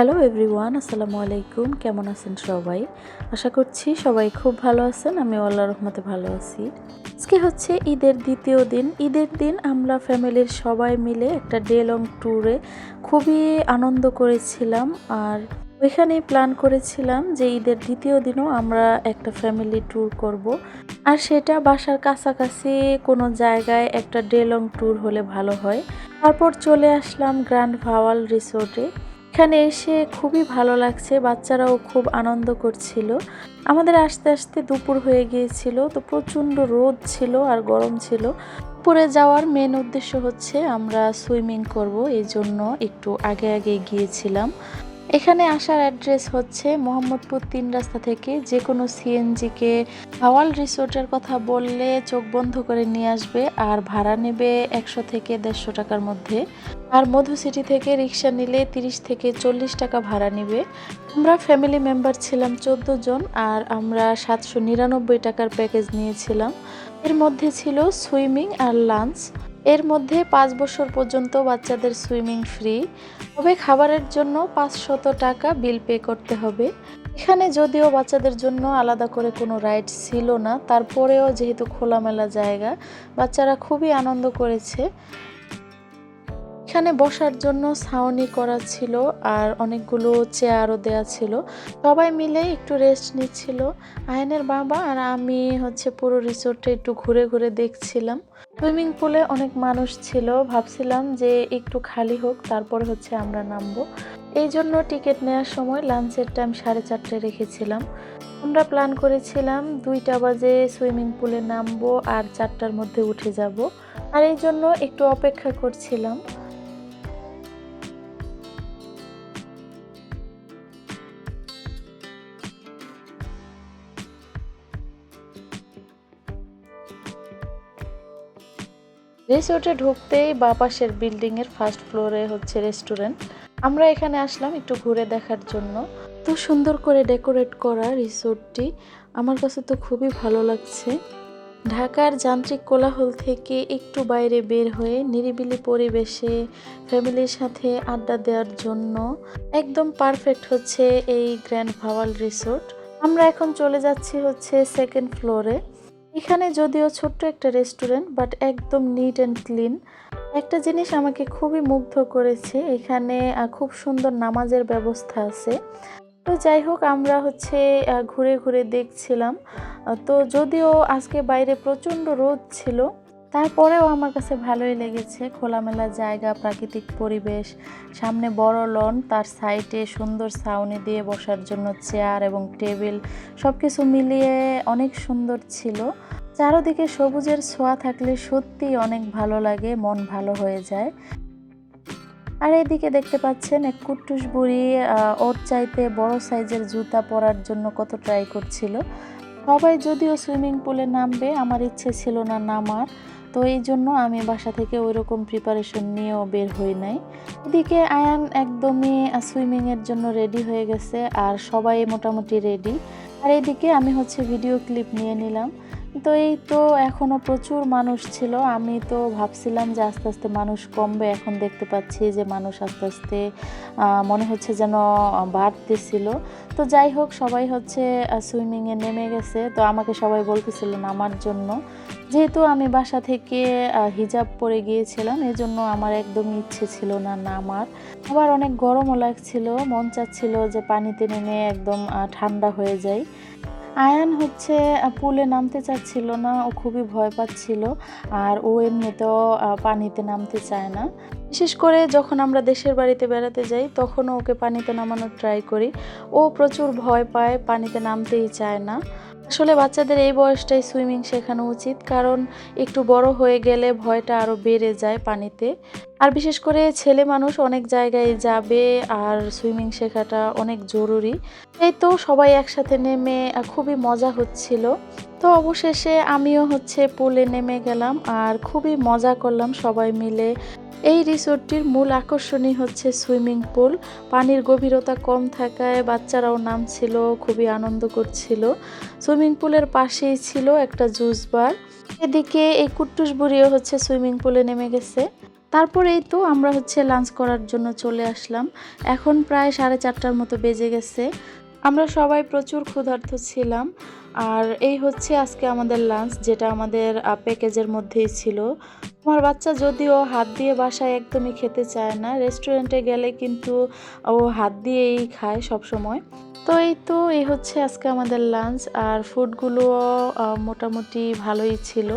Hello everyone আসসালামু আলাইকুম কেমন আছেন সবাই? আশা করছি সবাই খুব ভালো আছেন। আমি আল্লাহ রহমতে ভালো আছি। আজকে হচ্ছে ঈদের দ্বিতীয় দিন। ঈদের দিন আমরা ফ্যামিলির সবাই মিলে একটা ডে লং ট্যুরে খুবই আনন্দ করেছিলাম। আর ওইখানেই প্ল্যান করেছিলাম যে ঈদের দ্বিতীয় দিনও আমরা একটা ফ্যামিলি ট্যুর করব। আর সেটা বাসার কাছাকাছি কোনো জায়গায় একটা ডে লং ট্যুর হলে ভালো হয়। তারপর চলে আসলাম গ্র্যান্ড ভাওয়াল রিসোর্টে এখানে এসে খুবই ভালো লাগছে, বাচ্চারাও খুব আনন্দ করছিল। আমাদের আস্তে আস্তে দুপুর হয়ে গিয়েছিল, তো প্রচণ্ড রোদ ছিল আর গরম ছিল। উপরে যাওয়ার মেন উদ্দেশ্য হচ্ছে আমরা সুইমিং করব এই জন্য একটু আগে আগে গিয়েছিলাম। এখানে আসার অ্যাড্রেস হচ্ছে মোহাম্মদপুর তিন রাস্তা থেকে যে কোনো সিএনজিকে হাওয়াল রিসোর্টের কথা বললে চোখ বন্ধ করে নিয়ে আসবে আর ভাড়া নেবে একশো থেকে দেড়শো টাকার মধ্যে। আর মধু সিটি থেকে রিক্সা নিলে তিরিশ থেকে চল্লিশ টাকা ভাড়া নিবে। আমরা ফ্যামিলি মেম্বার ছিলাম চোদ্দ জন আর আমরা সাতশো নিরানব্বই টাকার প্যাকেজ নিয়েছিলাম। এর মধ্যে ছিল সুইমিং আর লাঞ্চ। এর মধ্যে পাঁচ বছর পর্যন্ত বাচ্চাদের সুইমিং ফ্রি, তবে খাবারের জন্য পাঁচশত টাকা বিল পে করতে হবে। এখানে যদিও বাচ্চাদের জন্য আলাদা করে কোনো রাইড ছিল না, তারপরেও যেহেতু খোলামেলা জায়গা, বাচ্চারা খুবই আনন্দ করেছে। এখানে বসার জন্য ছাউনি করা ছিল আর অনেকগুলো চেয়ারও দেয়া ছিল। সবাই মিলে একটু রেস্ট নিচ্ছিল। আয়নের বাবা আর আমি হচ্ছে পুরো রিসোর্টে একটু ঘুরে ঘুরে দেখছিলাম। সুইমিং পুলে অনেক মানুষ ছিল। ভাবছিলাম যে একটু খালি হোক, তারপরে হচ্ছে আমরা নামবো। এই জন্য টিকিট নেওয়ার সময় লাঞ্চের টাইম সাড়ে চারটে রেখেছিলাম। আমরা প্ল্যান করেছিলাম দুইটা বাজে সুইমিং পুলে নামবো আর চারটার মধ্যে উঠে যাব। আর এই জন্য একটু অপেক্ষা করছিলাম। রিসোর্টে ঢুকতেই বা পাশের বিল্ডিং এর ফার্স্ট ফ্লোরে হচ্ছে রেস্টুরেন্ট। আমরা এখানে আসলাম একটু ঘুরে দেখার জন্য। তো সুন্দর করে ডেকোরেট করা রিসোর্টটি, আমার কাছে তো খুবই ভালো লাগছে। ঢাকার যান্ত্রিক কোলাহল থেকে একটু বাইরে বের হয়ে নিরিবিলি পরিবেশে, ফ্যামিলির সাথে আড্ডা দেওয়ার জন্য একদম পারফেক্ট হচ্ছে এই গ্র্যান্ড ভাওয়াল রিসোর্ট। আমরা এখন চলে যাচ্ছি হচ্ছে সেকেন্ড ফ্লোরে। এখানে যদিও ছোট্ট একটা রেস্টুরেন্ট বাট একদম নিট অ্যান্ড ক্লিন একটা জিনিস আমাকে খুবই মুগ্ধ করেছে, এখানে খুব সুন্দর নামাজের ব্যবস্থা আছে। তো যাই হোক, আমরা হচ্ছে ঘুরে ঘুরে দেখছিলাম। তো যদিও আজকে বাইরে প্রচণ্ড রোদ ছিল তারপরেও আমার কাছে ভালোই লেগেছে। খোলামেলা জায়গা, প্রাকৃতিক পরিবেশ, সামনে বড় লন তার সাইডে সুন্দর ছাউনি দিয়ে বসার জন্য চেয়ার এবং টেবিল সব কিছু মিলিয়ে অনেক সুন্দর ছিল। চারদিকে সবুজের ছোঁয়া থাকলে সত্যি অনেক ভালো লাগে, মন ভালো হয়ে যায়। আর এদিকে দেখতে পাচ্ছেন, এক কুট্টুস বুড়ি ওর চাইতে বড় সাইজের জুতা পরার জন্য কত ট্রাই করছিল। সবাই যদিও সুইমিং পুলে নামবে, আমার ইচ্ছে ছিল না নামার। তো এই জন্য আমি বাসা থেকে ওই রকম প্রিপারেশন নিয়েও বের হই নাই। এদিকে আয়ান একদমই সুইমিংয়ের জন্য রেডি হয়ে গেছে আর সবাই মোটামুটি রেডি আর এদিকে আমি হচ্ছে ভিডিও ক্লিপ নিয়ে নিলাম। তো এই তো এখনও প্রচুর মানুষ ছিল। আমি তো ভাবছিলাম যে আস্তে আস্তে মানুষ কমবে। এখন দেখতে পাচ্ছি যে মানুষ আস্তে আস্তে মনে হচ্ছে যেন বাড়তেছিল। তো যাই হোক, সবাই হচ্ছে সুইমিংয়ে নেমে গেছে। তো আমাকে সবাই বলতেছিল নামার জন্য। যেহেতু আমি বাসা থেকে হিজাব পরে গিয়েছিলাম এই জন্য আমার একদমই ইচ্ছে ছিল না নামার। আবার অনেক গরমও লাগছিল। মন চাচ্ছিল যে পানিতে নেমে একদম ঠান্ডা হয়ে যায় আয়ান হচ্ছে পুলে নামতে চাচ্ছিল না, ও খুবই ভয় পাচ্ছিল, আর ও এমনিতেও পানিতে নামতে চায় না। বিশেষ করে যখন আমরা দেশের বাড়িতে বেড়াতে যাই তখনও ওকে পানিতে নামানোর ট্রাই করি। ও প্রচুর ভয় পায়, পানিতে নামতেই চায় না। আসলে বাচ্চাদের এই বয়সটাই সুইমিং শেখানো উচিত, কারণ একটু বড় হয়ে গেলে ভয়টা আরও বেড়ে যায় পানিতে। আর বিশেষ করে ছেলে মানুষ অনেক জায়গায় যাবে আর সুইমিং শেখাটা অনেক জরুরি। এই তো সবাই একসাথে নেমে খুবই মজা হচ্ছিল। তো অবশেষে আমিও হচ্ছে পুলে নেমে গেলাম আর খুবই মজা করলাম সবাই মিলে। এই রিসোর্টটির মূল আকর্ষণই হচ্ছে সুইমিং পুল। পানির গভীরতা কম থাকায় বাচ্চারাও নামছিল, খুবই আনন্দ করছিল। সুইমিং পুলের পাশেই ছিল একটা জুস বার। এদিকে এই কুট্টুস বুড়িও হচ্ছে সুইমিং পুলে নেমে গেছে। তারপরেই তো আমরা হচ্ছে লাঞ্চ করার জন্য চলে আসলাম। এখন প্রায় সাড়ে চারটার মতো বেজে গেছে। আমরা সবাই প্রচুর ক্ষুধার্ত ছিলাম। আর এই হচ্ছে আজকে আমাদের লাঞ্চ যেটা আমাদের প্যাকেজের মধ্যেই ছিল। আমার বাচ্চা যদিও হাত দিয়ে বাসায় একদমই খেতে চায় না রেস্টুরেন্টে গেলে কিন্তু ও হাত দিয়েই খায় সব সময় তো এই তো, এই হচ্ছে আজকে আমাদের লাঞ্চ আর ফুডগুলো মোটামুটি ভালোই ছিল।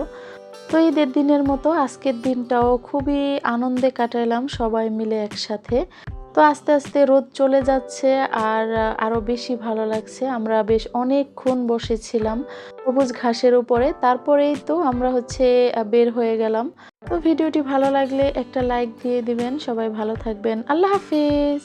তো ঈদের দিনের মতো আজকের দিনটাও খুবই আনন্দে কাটাইলাম সবাই মিলে একসাথে। তো আস্তে আস্তে রোদ চলে যাচ্ছে আর আরও বেশি ভালো লাগছে। আমরা বেশ অনেকক্ষণ বসেছিলাম সবুজ ঘাসের উপরে, তারপরেই তো আমরা হচ্ছে বের হয়ে গেলাম। তো ভিডিওটি ভালো লাগলে একটা লাইক দিয়ে দিবেন। সবাই ভালো থাকবেন। আল্লাহ হাফিজ!